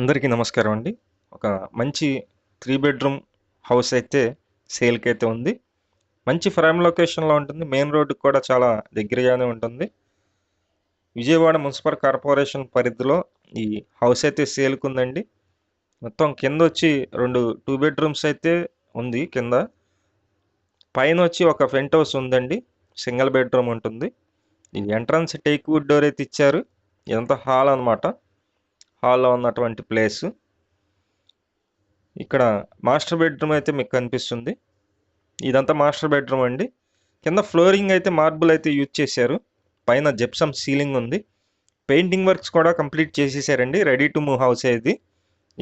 అందరికీ నమస్కారం అండి. ఒక మంచి త్రీ బెడ్రూమ్ హౌస్ అయితే సేల్కి అయితే ఉంది. మంచి ఫ్రైమ్ లొకేషన్లో ఉంటుంది. మెయిన్ రోడ్డుకి కూడా చాలా దగ్గరగానే ఉంటుంది. విజయవాడ మున్సిపల్ కార్పొరేషన్ పరిధిలో ఈ హౌస్ అయితే సేల్కి ఉందండి. మొత్తం కింద వచ్చి రెండు టూ బెడ్రూమ్స్ అయితే ఉంది కింద. పైన వచ్చి ఒక ఫెంట్ హౌస్ ఉందండి. సింగిల్ బెడ్రూమ్ ఉంటుంది. ఈ ఎంట్రన్స్ టేక్ వుడ్ డోర్ అయితే ఇచ్చారు. ఇదంతా హాల్ అనమాట హాల్లో ఉన్నటువంటి ప్లేస్. ఇక్కడ మాస్టర్ బెడ్రూమ్ అయితే మీకు కనిపిస్తుంది. ఇదంతా మాస్టర్ బెడ్రూమ్ అండి. కింద ఫ్లోరింగ్ అయితే మార్బుల్ అయితే యూజ్ చేశారు. పైన జెప్సమ్ సీలింగ్ ఉంది. పెయింటింగ్ వర్క్స్ కూడా కంప్లీట్ చేసేసారండి. రెడీ టు మూవ్ హౌస్ ఇది.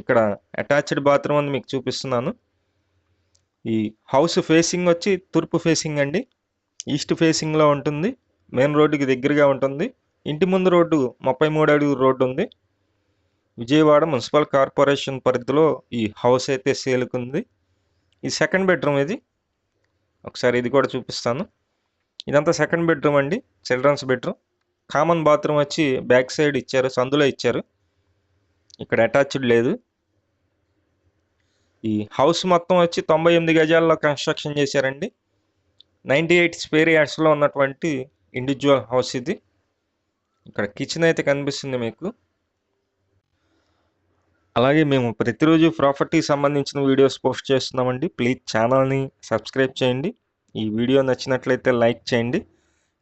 ఇక్కడ అటాచ్డ్ బాత్రూమ్ అని మీకు చూపిస్తున్నాను. ఈ హౌస్ ఫేసింగ్ వచ్చి తూర్పు ఫేసింగ్ అండి. ఈస్ట్ ఫేసింగ్లో ఉంటుంది. మెయిన్ రోడ్డుకి దగ్గరగా ఉంటుంది. ఇంటి ముందు రోడ్డు ముప్పై మూడు అడుగు రోడ్డు ఉంది. విజయవాడ మున్సిపల్ కార్పొరేషన్ పరిధిలో ఈ హౌస్ అయితే సేలుకుంది. ఈ సెకండ్ బెడ్రూమ్ ఇది. ఒకసారి ఇది కూడా చూపిస్తాను. ఇదంతా సెకండ్ బెడ్రూమ్ అండి చిల్డ్రన్స్ బెడ్రూమ్. కామన్ బాత్రూమ్ వచ్చి బ్యాక్ సైడ్ ఇచ్చారు సందులో ఇచ్చారు. ఇక్కడ అటాచ్డ్ లేదు. ఈ హౌస్ మొత్తం వచ్చి తొంభై ఎనిమిది గజాల్లో కన్స్ట్రక్షన్ చేశారండి. నైంటీ ఎయిట్ స్పేర్ యార్డ్స్లో ఉన్నటువంటి ఇండివిజువల్ హౌస్ ఇది. ఇక్కడ కిచెన్ అయితే కనిపిస్తుంది మీకు. అలాగే మేము ప్రతిరోజు ప్రాపర్టీ సంబంధించిన వీడియోస్ పోస్ట్ చేస్తున్నామండి. ప్లీజ్ ఛానల్ని సబ్స్క్రైబ్ చేయండి. ఈ వీడియో నచ్చినట్లయితే లైక్ చేయండి.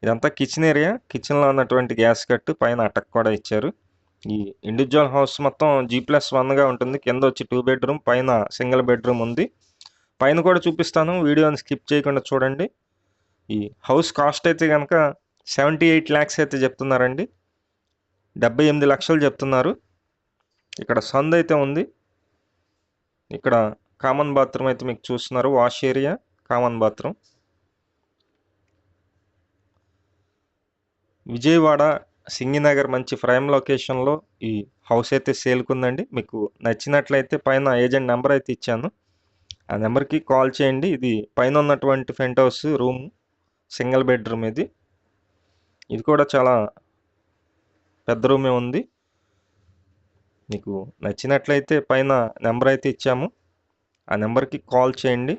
ఇదంతా కిచెన్ ఏరియా. కిచెన్లో ఉన్నటువంటి గ్యాస్ కట్టు పైన అటక్ కూడా ఇచ్చారు. ఈ ఇండివిజువల్ హౌస్ మొత్తం జీ ప్లస్ వన్గా ఉంటుంది. కింద వచ్చి టూ బెడ్రూమ్ పైన సింగిల్ బెడ్రూమ్ ఉంది. పైన కూడా చూపిస్తాను. వీడియోని స్కిప్ చేయకుండా చూడండి. ఈ హౌస్ కాస్ట్ అయితే కనుక సెవెంటీ ఎయిట్ ల్యాక్స్ అయితే చెప్తున్నారండి. డెబ్బై ఎనిమిది లక్షలు చెప్తున్నారు. ఇక్కడ సంద్ అయితే ఉంది. ఇక్కడ కామన్ బాత్రూమ్ అయితే మీకు చూస్తున్నారు. Wash area common bathroom Vijayawada Singh Nagar మంచి ప్రైమ్ లొకేషన్లో ఈ హౌస్ అయితే సేల్కుందండి మీకు నచ్చినట్లయితే పైన ఏజెంట్ నెంబర్ అయితే ఇచ్చాను. ఆ నెంబర్కి కాల్ చేయండి. ఇది పైన ఉన్నటువంటి penthouse room single bedroom ఇది. ఇది కూడా చాలా పెద్ద రూమే ఉంది. మీకు నచ్చినట్లయితే పైన నెంబర్ అయితే ఇచ్చాము. ఆ నెంబర్కి కాల్ చేయండి.